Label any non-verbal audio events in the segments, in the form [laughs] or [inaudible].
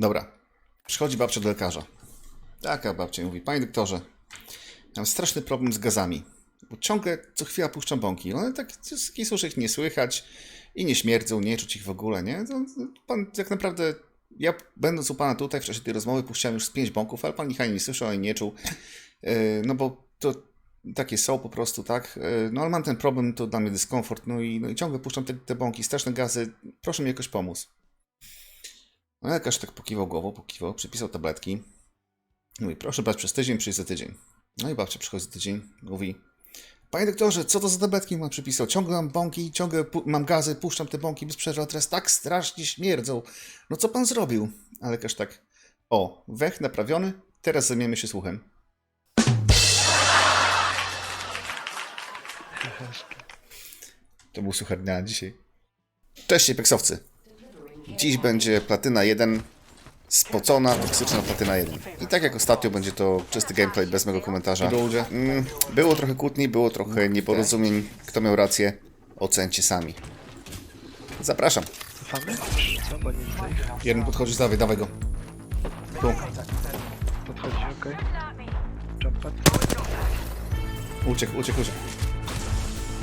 Dobra. Przychodzi babcia do lekarza. Taka babcia mówi, panie doktorze, mam straszny problem z gazami. Bo ciągle co chwila puszczam bąki. One tak z takiej słyszy ich nie słychać i nie śmierdzą, nie czuć ich w ogóle, nie? To, to pan tak naprawdę, ja będąc u pana tutaj w czasie tej rozmowy puściłem już z pięć bąków, ale pan ich ani nie słyszał, ani nie czuł. Yy, no bo to takie są po prostu, tak? Yy, No ale mam ten problem, to dla mnie dyskomfort, no i, no i ciągle puszczam te, te bąki, straszne gazy, proszę mi jakoś pomóc. No lekarz tak pokiwał głową, pokiwał, przypisał tabletki. Mówi, proszę brać przez tydzień, przyjść za tydzień. No i babcia przychodzi za tydzień, mówi, panie doktorze, co to za tabletki mam przypisał? Ciągle mam bąki, ciągle mam gazy, puszczam te bąki bez przerwy, teraz tak strasznie śmierdzą. No co pan zrobił? A lekarz tak, o, wech naprawiony, teraz zajmiemy się słuchem. To był suchar dnia dzisiaj. Cześć, peksowcy. Dziś będzie platyna 1, spocona, toksyczna platyna 1. I tak jak ostatnio będzie to czysty gameplay bez mego komentarza. Mm, było trochę kłótni, było trochę nieporozumień. Kto miał rację, ocencie sami. Zapraszam. Cofamy? Bo nie. Jeden podchodzisz, dawaj, dawaj go. Tu, Podchodzi, okej. Jump pad. uciekł, uciekł, uciekł.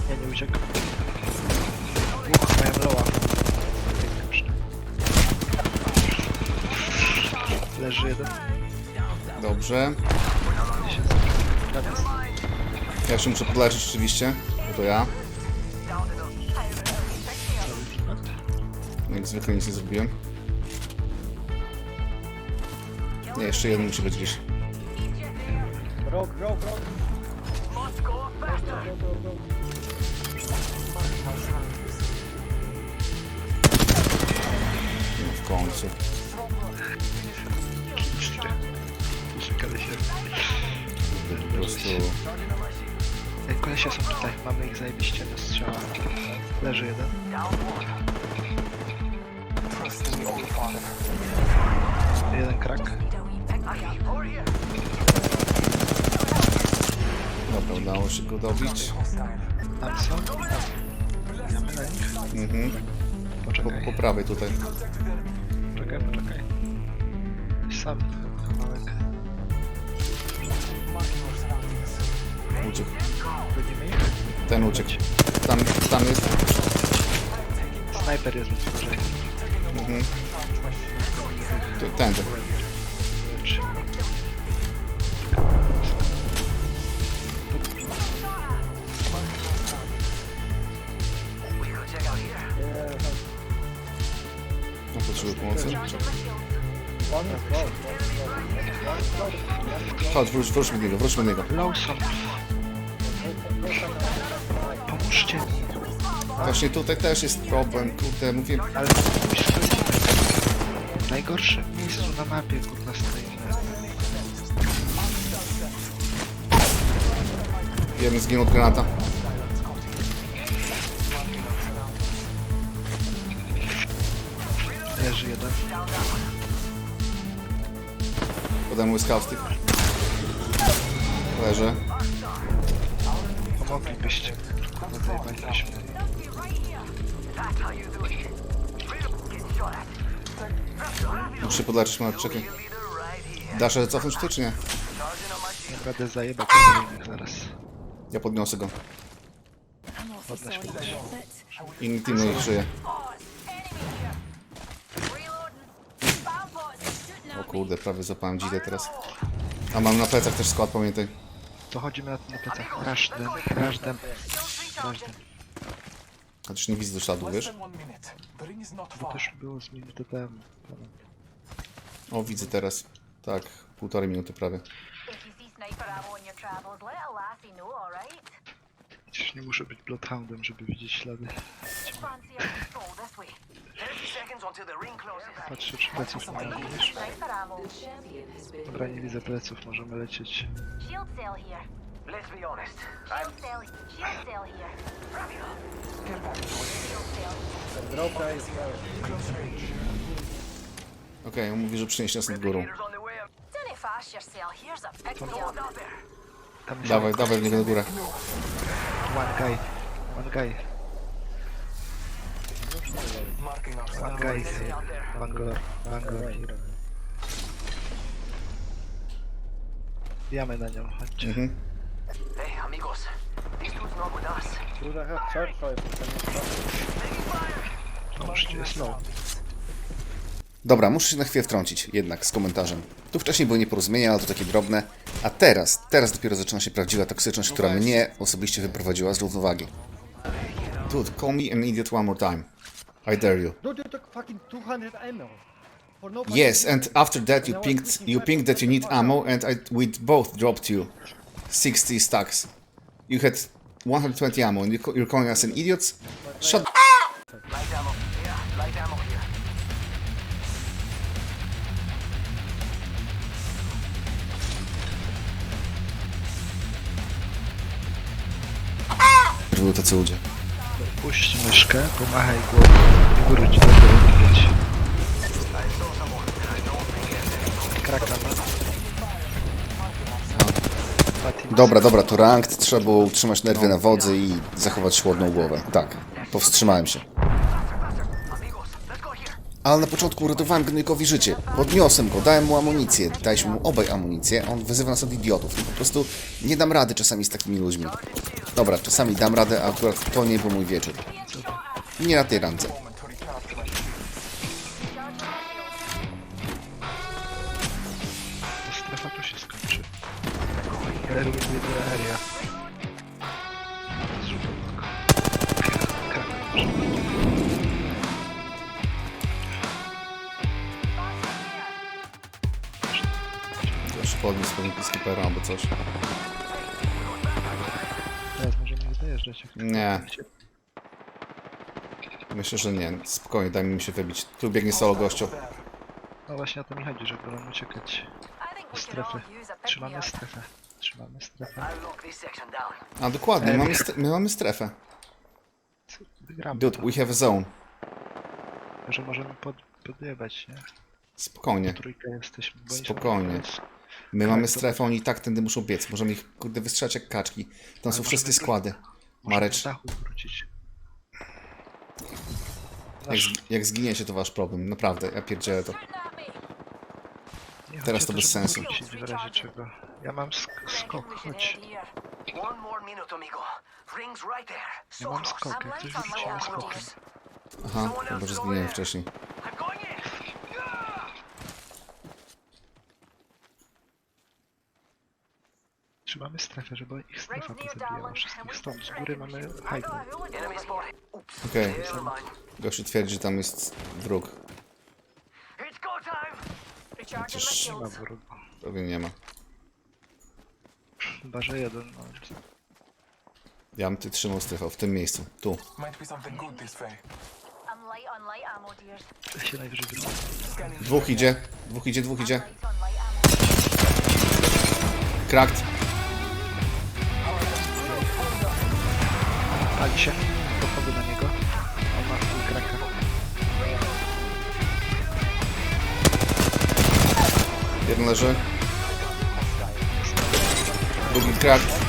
Nie, nie uciekł. Uch, mają loa. Leży jeden. Dobrze. Ja jeszcze muszę podleczyć oczywiście, bo to ja. Jak zwykle nic nie zrobiłem. Nie, jeszcze jeden musi być gdzieś. No w końcu. Jeszcze kolesie. Po prostu... Ej, Kolesie są tutaj. Mamy ich zajebiście na strzała. Leży jeden. Jeden krak. Dobra, udało się go dobić. Na nich. Mhm. Po, Poczekaj. po prawej tutaj. Poczekaj, poczekaj. Sam kawałek. Uciekł. Będziemy ich? Ten uciekł. Tam, tam jest. Snajper jest więc uważaj. Mhm. Chodź, wróć, wróćmy do niego, wróćmy do niego. Lawson. Pomóżcie mi. Właśnie tutaj też jest problem, kurde, mówię, Ale najgorszym miejscu na mapie kurwa stoimy. jeden zginął od granata. Leży jeden. Podam mu skaustyk. Leży. Pomoglibyście. Zajebaliśmy. Muszę podleczyć, mam czekaj. Dasz radę cofnąć tutaj, czy nie? Będę zajebać kolejnych zaraz. Ja podniosę go. Podnoś, podnoś. Inny team nie żyje. Kurde, prawie zapałem dzidę teraz. A mam na plecach też skład, pamiętaj. To chodzimy na, na plecach. Crash them, crash them. Crash. Chociaż nie widzę do śladu, wiesz? To też było z minutę temu. O, widzę teraz. Tak, półtorej minuty prawie. Przecież nie muszę być Bloodhoundem, żeby widzieć ślady. Patrzę, czy pleców nie ma, wiesz? Sniper ammo. Dobra, nie widzę pleców, możemy lecieć. Shield cell here. Let's be honest. Shield cell. Shield cell here. Shield cell. Okej, on mówi, że przyniesie nas nad górą. Leaders on the way. Don't fast yourself. Here's a pick me up. Tam jest Dawaj, dawaj w niego na górę. one guy. One guy. One guy is here. One girl. One na nią, chodźcie. Mhm. Hey, amigos. Dudes not with us. Fire? Jest no. Dobra, muszę się na chwilę wtrącić jednak z komentarzem. Tu wcześniej były nieporozumienia, ale to takie drobne. A teraz, teraz dopiero zaczyna się prawdziwa toksyczność, która mnie osobiście wyprowadziła z równowagi. Dude, call me an idiot one more time. I dare you. Dude, you took fucking 200 ammo. For no Yes, and after that you pinged you pinged that you need ammo and I we both dropped you 60 stacks. You had 120 ammo and you, you're calling us an idiots? Shut Light ammo. Yeah, light ammo here. Były tacy ludzie. Puść myszkę, pomachaj głową i wróć do ma. Fatima Dobra, dobra, to ranked, trzeba było utrzymać nerwy na wodzy i zachować chłodną głowę. Tak, powstrzymałem się. Ale na początku uratowałem Gnojkowi życie. Podniosłem go, dałem mu amunicję, daliśmy mu obaj amunicję, on wyzywa nas od idiotów. Po prostu nie dam rady czasami z takimi ludźmi. Dobra, czasami dam radę, a akurat to nie był mój wieczór. Nie na tej randce. Strefa tu się skończy. Erwin do area. Zrzut obok. Kraka. Jeszcze podniósł pewnie skipera albo coś. Jak Nie. chcecie. Myślę, że nie. Spokojnie, daj mi się wybić. Tu biegnie solo gościu. No właśnie o to mi chodzi, żeby nam uciekać. Strefy. Trzymamy strefę. Trzymamy strefę. A dokładnie, mamy stre- my mamy strefę. Wygramy. Dude, we have a zone. Że możemy pod, podjebać, nie? Spokojnie. Jesteśmy. bo oni są Spokojnie. My mamy strefę, oni i tak tędy muszą biec. Możemy ich kurde wystrzelać jak kaczki. Tam są wszystkie składy. Możemy Marek, z dachu wrócić. jak, jak zginiecie to wasz problem. Naprawdę, ja pierdzielę to. Nie, teraz chodzi to o bez żeby sensu. wrócić W razie czego. Ja mam sk skok, chodź. One more minute, amigo. Rings right there. Ja mam skok, jak coś my wrócimy skokiem. Aha, chyba że zginąłem wcześniej. Trzymamy strefę, żeby ich strefa Darwin, and wszystkich. Stąd z góry mamy. Oops. Okej. Mind. Gościu twierdzi, że tam jest wróg. Chociaż- Nie ma wrogu. Pewnie nie ma. Chyba, że jeden. No, Ja bym ty trzymał strefę w tym miejscu. Tu. Might be something good this way. I'm light on light ammo, dears. ja się najwyżej wrócę. Dwóch idzie, dwóch idzie, dwóch idzie. Light on light ammo. Cracked. Pali się. Dochodzę na niego. On ma full kraka. Jeden leży. Drugi cracked.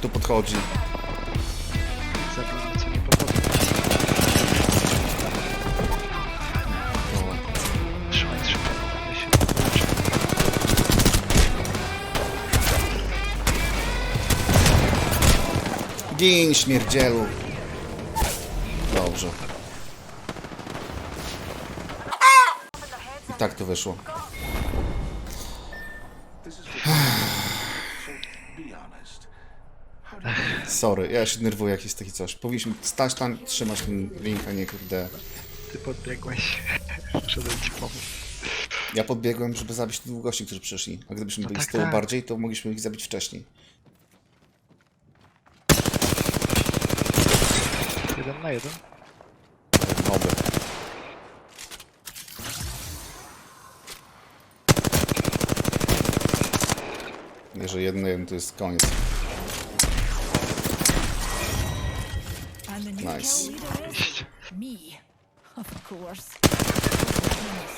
Tu podchodzi. Gin, śmierdzielu. Dobrze. I tak to wyszło. Sorry, ja się denerwuję jak jest taki coś. Powinniśmy stać tam, trzymać ten link, a nie kurde. Ty podbiegłeś. [laughs] Przyszedłem ci pomóc. Ja podbiegłem, żeby zabić tych dwóch gości, którzy przyszli. A gdybyśmy byli tak, z tyłu tak. bardziej, to mogliśmy ich zabić wcześniej. Jeden na jeden. Oby. Jeżeli jeden na jeden, to jest koniec. Nice. kill leader is Iść. me, of course.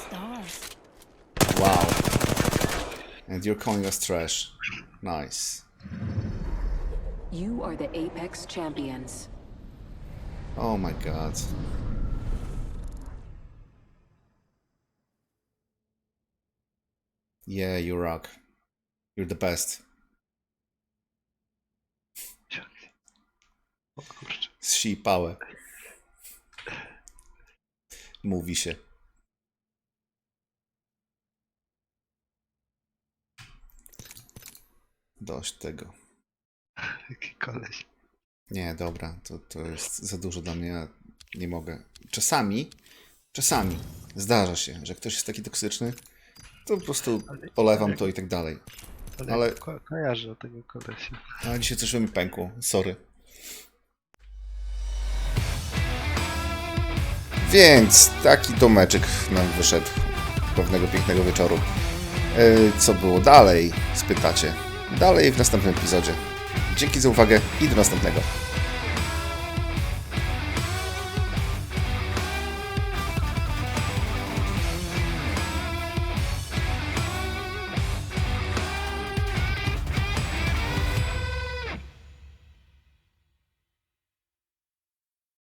Stars. Wow. And you're calling us trash. Nice. You are the Apex champions. Oh my god. Yeah, you rock. You're the best. Kurczę. Zsipałe. Mówi się. Dość tego. Jaki koleś. Nie, dobra, to, to jest za dużo dla mnie. Ja nie mogę. Czasami, czasami zdarza się, że ktoś jest taki toksyczny, to po prostu polewam to i tak dalej. Ale, Ale- Ko kojarzę tego kolesia. Ale dzisiaj coś mi pękło. Sorry. Więc taki domeczek nam wyszedł pewnego pięknego wieczoru. E, Co było dalej? Spytacie. Dalej w następnym epizodzie. Dzięki za uwagę i do następnego.